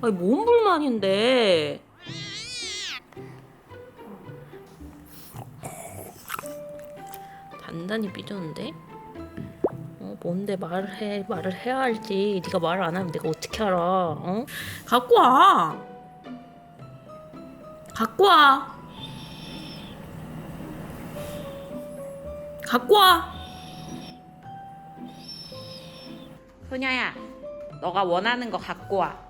아니 뭔 불만인데? 단단히 삐졌는데? 어 뭔데 말을 해 말을 해야 할지 네가 말을 안 하면 내가 어떻게 알아? 어? 갖고 와. 갖고 와. 갖고 와. 소녀야, 너가 원하는 거 갖고 와.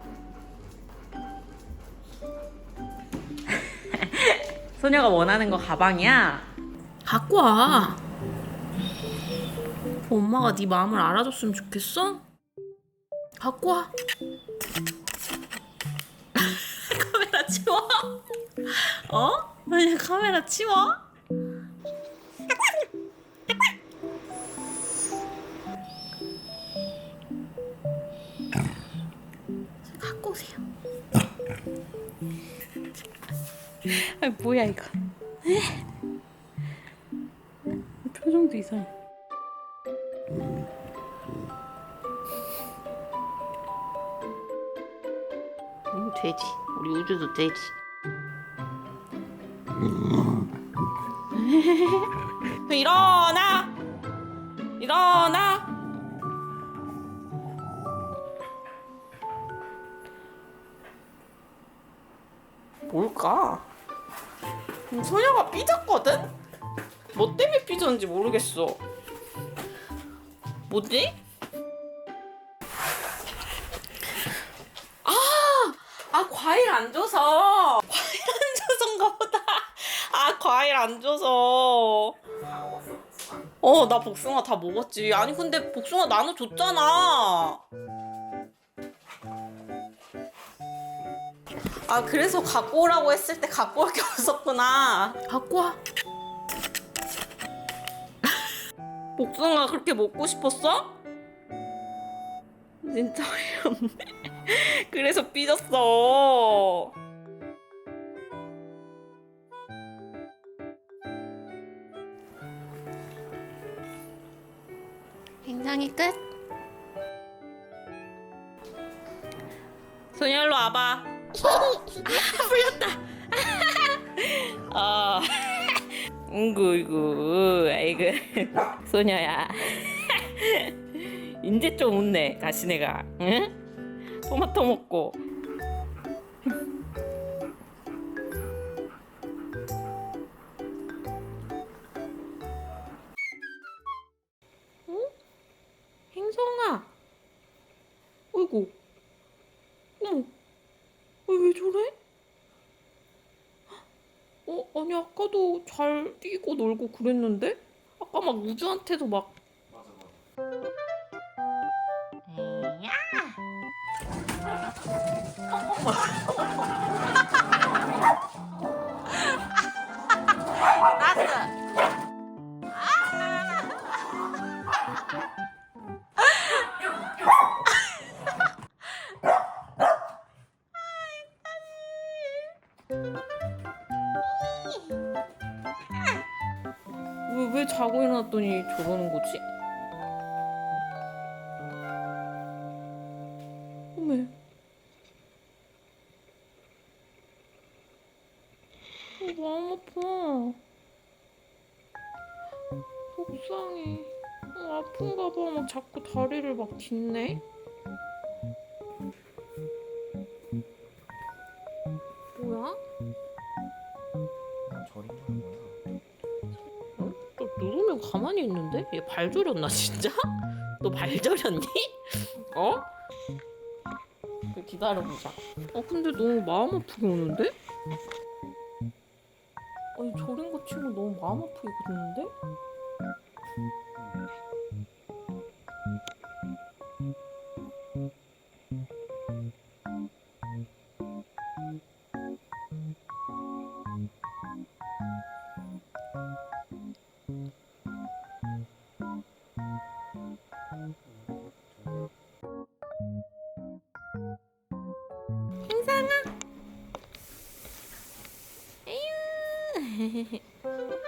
소녀가 원하는 거 가방이야. 갖고 와. 엄마가 네 마음을 알아줬으면 좋겠어? 갖고 와. 카메라 치워. 어? 아니 카메라 치워. 갖고 오세요. 아 뭐야 이거? 표정도 이상해. 음, 돼지. 우리 우주도 돼지. 일어나! 일어나! 뭘까? 음, 소녀가 삐졌거든? 뭐 때문에 삐졌는지 모르겠어. 뭐지? 아, 아 과일 안 줘서 과일 안 줘서인가 보다. 아 과일 안 줘서. 어, 나 복숭아 다 먹었지. 아니 근데 복숭아 나눠줬잖아. 아 그래서 갖고 오라고 했을 때 갖고 올 게 없었구나. 갖고 와. 복숭아 그렇게 먹고 싶었어? 진짜 어이없네. 그래서 삐졌어. 행상이 끝. 소녀 일로 와봐. 아, 풀렸다. 어. 응구 이구 아이고 소녀야. 이제 좀 웃네 가시네가. 응? 토마토 먹고. 응? 행성아. 어이구. 저래? 어, 아니 아까도 잘 뛰고 놀고 그랬는데? 아까 막 우주한테도 막 왜, 왜 자고 일어났더니 저러는 거지? 어메. 어, 마음 아파. 속상해. 어, 아픈가 봐. 막 자꾸 다리를 막 딛네. 또 누르면 가만히 있는데? 얘 발 저렸나 진짜? 너 발 저렸니? 어? 그 기다려보자. 어 근데 너무 마음 아프게 오는데? 아니 저린 거 치고 너무 마음 아프게 그러는데? 에휴.